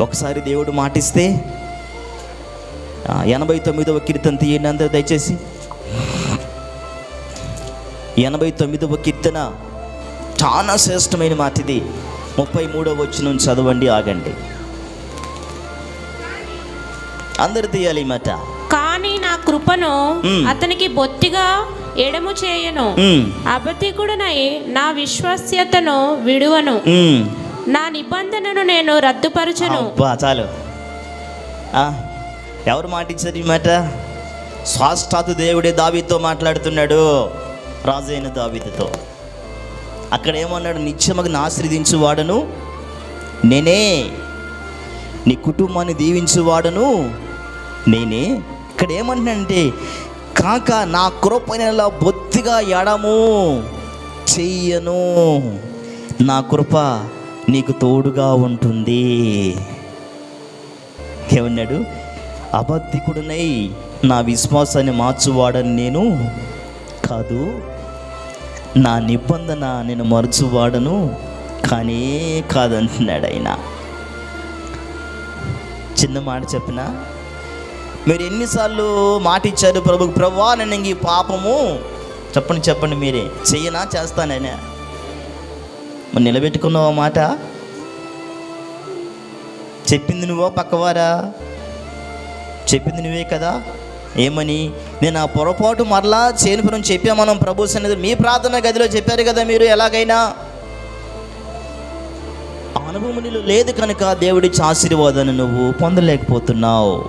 ఒకసారి దేవుడు మాటిస్తే ఎనభై తొమ్మిదవ కీర్తన తీయండి అందరూ దయచేసి. ఎనభై తొమ్మిదవ కీర్తన చాలా శ్రేష్టమైన మాట ఇది ముప్పై మూడవ వచ్చిన చదవండి ఆగండి. అందరు తీయాలి మాట. కానీ నా కృపను. అతనికి బొత్తిగా ఎడము చేయను. అబద్ధికుడనై నా విశ్వాస్యతను విడువను. నా నిబంధనను నేను రద్దుపరచను. అబ్బా చాలు. ఎవరు మాటించారు ఈ మాట? స్వాష్టాతు దేవుడే దావితో మాట్లాడుతున్నాడు. రాజైన అయిన అక్కడ ఏమన్నాడు నిత్యముగా ఆశ్రదించువాడను నేనే నీ కుటుంబాన్ని దీవించువాడను. నేనే. ఇక్కడ ఏమంటున్నానంటే కాక నా కృపనలా బొత్తిగా ఎడము చెయ్యను నా కృప నీకు తోడుగా ఉంటుంది. ఏమన్నాడు? అబద్ధికుడునై నా విశ్వాసాన్ని మార్చువాడని నేను కాదు. నా నిబంధన నేను మరచువాడను కానీ కాదంటున్నాడు ఆయన. చిన్న మాట చెప్పిన? మీరు ఎన్నిసార్లు మాట ఇచ్చారు ప్రభు? ప్రభా నేను ఈ పాపము చెప్పండి చెప్పండి మీరే. చెయ్యనా? చేస్తానైనా మరి నిలబెట్టుకున్నావు మాట? చెప్పింది నువ్వో పక్కవారా? చెప్పింది నువ్వే కదా? ఏమని? నేను ఆ పొరపాటు మరలా చేయనుపురం చెప్పా మనం ప్రభు సన్నిధి? మీ ప్రార్థన గదిలో చెప్పారు కదా మీరు ఎలాగైనా? అనుభవం నీలో లేదు కనుక దేవుడిచ్చి ఆశీర్వాదాన్ని నువ్వు పొందలేకపోతున్నావు.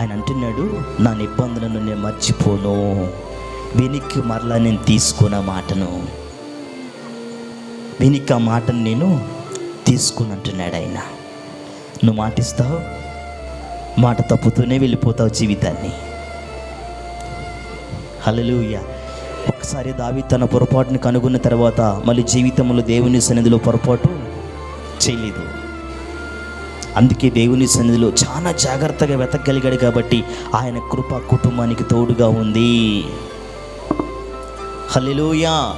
ఆయన అంటున్నాడు నా నిబంధనను నేను మర్చిపోను. వెనక్కి మరలా నేను తీసుకున్న మాటను. వెనక్కి ఆ మాటను నేను తీసుకుని అంటున్నాడు ఆయన. నువ్వు మాటిస్తావు మాట తప్పుతూనే వెళ్ళిపోతావు జీవితాన్ని. హలలుయ ఒకసారి దావి తన పొరపాటుని కనుగొన్న తర్వాత మళ్ళీ జీవితంలో దేవుని సన్నిధిలో పొరపాటు చేయలేదు. అందుకే దేవుని సన్నిధిలో చాలా జాగ్రత్తగా వెతకగలిగాడు కాబట్టి ఆయన కృప కుటుంబానికి తోడుగా ఉంది. హల్లెలూయా.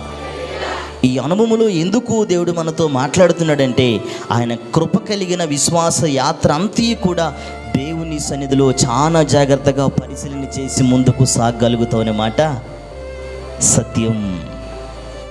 ఈ అనుభవంలో ఎందుకు దేవుడు మనతో మాట్లాడుతున్నాడంటే ఆయన కృప కలిగిన విశ్వాస యాత్ర అంతీ కూడా దేవుని సన్నిధిలో చాలా జాగ్రత్తగా పరిశీలన చేసి ముందుకు సాగలుగుతావు మాట సత్యం.